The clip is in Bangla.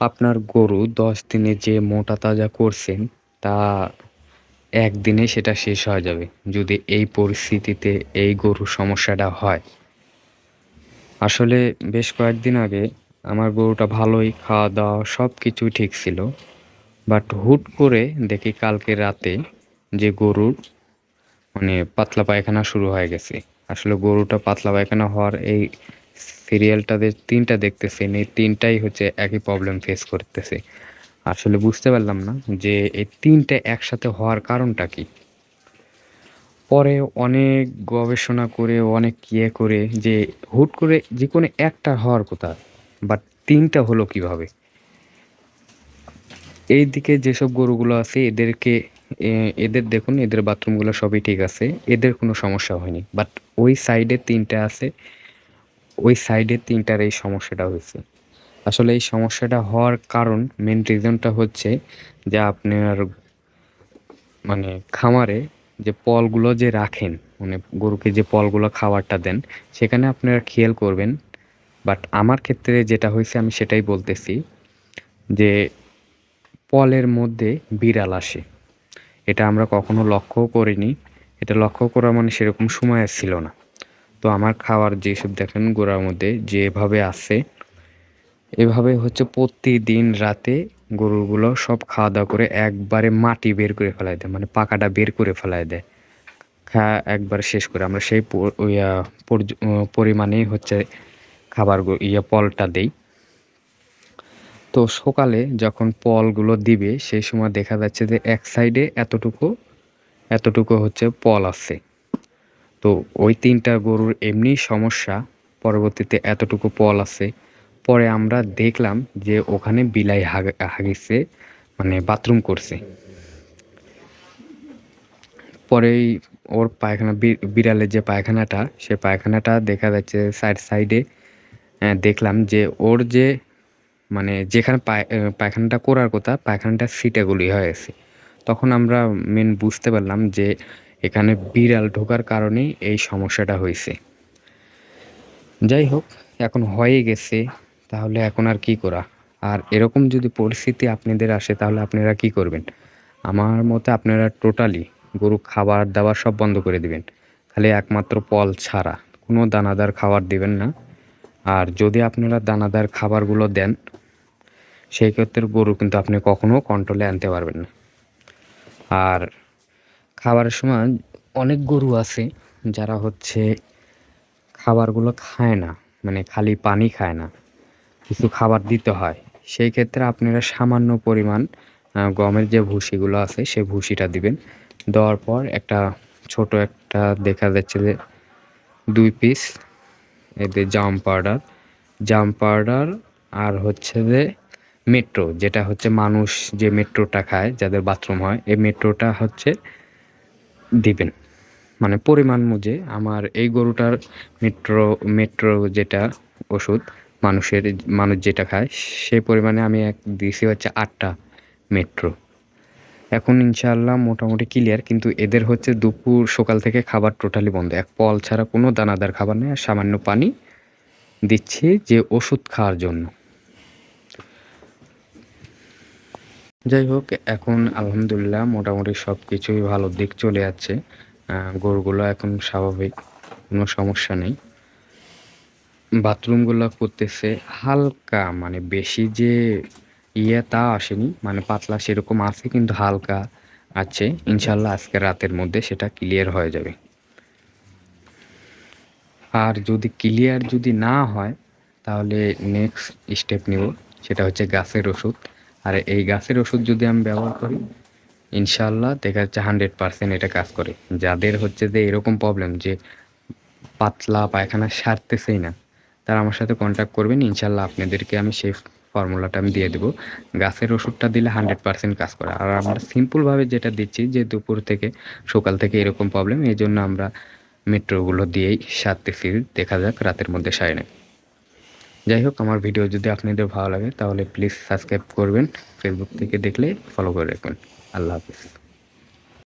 আপনার গরু দশ দিনে যে মোটা তাজা করছেন, তা একদিনে সেটা শেষ হয়ে যাবে, যদি এই পরিস্থিতিতে এই গরুর সমস্যাটা হয়। আসলে বেশ কয়েকদিন আগে আমার গরুটা ভালোই খাওয়া দাওয়া সব কিছুই ঠিক ছিল, বাট হুট করে দেখি কালকে রাতে যে গরুর মানে পাতলা পায়খানা শুরু হয়ে গেছে। আসলে গরুটা পাতলা পায়খানা হওয়ার এই সিরিয়ালটাতে তিনটা দেখতেছেন এই তিনটাই হচ্ছে একই প্রবলেম ফেস করতেছে। আসলে বুঝতে পারলাম না যে এই তিনটে একসাথে হওয়ার কারণটা কি। পরে অনেক গবেষণা করে, অনেক ইয়ে করে যে হুট করে যে কোনো একটা হওয়ার কথা বাট তিনটা হলো কীভাবে? এই দিকে যেসব গরুগুলো আছে, এদেরকে এদের দেখুন, এদের বাথরুমগুলো সবই ঠিক আছে, এদের কোনো সমস্যা হয়নি বাট ওই সাইডে তিনটা আছে ওই সাইডে তিনটার এই সমস্যাটা হয়েছে। আসলে এই সমস্যাটা হওয়ার কারণ মেন রিজনটা হচ্ছে যে আপনার মানে খামারে যে পলগুলো যে রাখেন মানে গরুকে যে পলগুলো খাবারটা দেন, সেখানে আপনারা খেয়াল করবেন। বাট আমার ক্ষেত্রে যেটা হয়েছে, আমি সেটাই বলতেছি যে পলের মধ্যে বিড়াল আসে। এটা আমরা কখনো লক্ষ্যও করিনি। এটা লক্ষ্য করা মানে সেরকম সময় ছিল না। তো আমার খাওয়ার যেসব দেখেন গোড়ার মধ্যে যেভাবে আসে এভাবে হচ্ছে প্রতিদিন রাতে গরুগুলো সব খাওয়া দাওয়া করে একবারে মাটি বের করে ফেলাই দেয় মানে পাকাটা বের করে ফেলাই দেয়। খা একবার শেষ করে আমরা সেই পরিমাণেই হচ্ছে খাবার ইয়ে পলটা দেই। তো সকালে যখন পলগুলো দিবে, সেই সময় দেখা যাচ্ছে যে এক সাইডে এতটুকু এতটুকু হচ্ছে পল আছে। তো ওই তিনটা গরুর এমনি সমস্যা। পরবর্তীতে এতটুকু পল আছে। পরে আমরা দেখলাম যে ওখানে বিলাই হাগিছে মানে বাথরুম করছে। পরেই ওর পায়খানা বিড়ালের যে পায়খানাটা, সে পায়খানাটা দেখা যাচ্ছে সাইড সাইডে দেখলাম যে ওর যে মানে যেখানে পায় পায়খানাটা করার কথা, পায়খানাটা সিটেগুলি হয়েছে তখন আমরা মেন বুঝতে পারলাম যে এখানে বিড়াল ঢোকার কারণেই এই সমস্যাটা হয়েছে। যাই হোক, এখন হয়ে গেছে, তাহলে এখন আর কি করা? আর এরকম যদি পরিস্থিতি আপনাদের আসে, তাহলে আপনারা কি করবেন? আমার মতে আপনারা টোটালি গরু খাবার দাবার সব বন্ধ করে দিবেন। খালি একমাত্র পল ছাড়া, কোনো দানাদার খাবার দিবেন না। আর যদি আপনারা দানাদার খাবারগুলো দেন, সেই ক্ষেত্রে গরু কিন্তু আপনি কখনো কন্ট্রোলে আনতে পারবেন না। আর খাবারের সময় অনেক গরু আছে যারা হচ্ছে খাবারগুলো খায় না মানে খালি পানি খায় না, কিছু খাবার দিতে হয়। সেই ক্ষেত্রে আপনারা সামান্য পরিমাণ গমের যে ভুসিগুলো আছে সেই ভুসিটা দিবেন। দেওয়ার পর একটা ছোট একটা দেখা যাচ্ছে যে দুই পিস এদের জাম পাউডার। জাম পাউডার আর হচ্ছে যে মেট্রো যেটা হচ্ছে মানুষ যে মেট্রোটা খায়, যাদের বাথরুম হয়, এই মেট্রোটা হচ্ছে দিবেন। মানে পরিমাণ মুজে আমার এই গরুটার মেট্রো মেট্রো যেটা ওষুধ, মানুষের মানুষ যেটা খায়, সেই পরিমাণে আমি এক, দিয়েছি হচ্ছে আটটা মেট্রো। এখন ইনশাআল্লাহ মোটামুটি ক্লিয়ার কিন্তু এদের হচ্ছে দুপুর সকাল থেকে খাবার টোটালি বন্ধ। এক পল ছাড়া কোনো দানাদার খাবার নেই, আর সামান্য পানি দিচ্ছি যে ওষুধ খাওয়ার জন্য। যাই হোক, এখন আলহামদুলিল্লাহ মোটামুটি সব কিছুই ভালো দিক চলে যাচ্ছে। গরুগুলো এখন স্বাভাবিক, কোনো সমস্যা নেই। বাথরুমগুলো করতেছে হালকা মানে বেশি যে ইয়ে তা আসেনি মানে পাতলা সেরকম আছে কিন্তু হালকা আছে। ইনশাল্লাহ আজকে রাতের মধ্যে সেটা ক্লিয়ার হয়ে যাবে। আর যদি ক্লিয়ার যদি না হয়, তাহলে নেক্সট স্টেপ নিব, সেটা হচ্ছে গাছের ওষুধ। আর এই গাছের ওষুধ যদি আমি ব্যবহার করি ইনশাল্লাহ দেখা যাচ্ছে হান্ড্রেড পারসেন্ট এটা কাজ করে। যাদের হচ্ছে যে এরকম প্রবলেম যে পাতলা পায়খানা সারতেছেই না, তারা আমার সাথে কন্ট্যাক্ট করবেন ইনশাল্লাহ আপনাদেরকে আমি সেই ফর্মুলাটা আমি দিয়ে দেবো। গাছের ওষুধটা দিলে হান্ড্রেড পারসেন্ট কাজ করে। আর আমরা সিম্পলভাবে যেটা দিচ্ছি যে দুপুর থেকে, সকাল থেকে এরকম প্রবলেম এই জন্য আমরা মেট্রোগুলো দিয়েই সারতেছি। দেখা যাক রাতের মধ্যে সারে নেয় যাই হোক, আমার ভিডিও যদি আপনাদের ভালো লাগে, তাহলে প্লিজ সাবস্ক্রাইব করবেন। ফেসবুক থেকে দেখলে ফলো করে রাখবেন। আল্লাহ হাফিজ।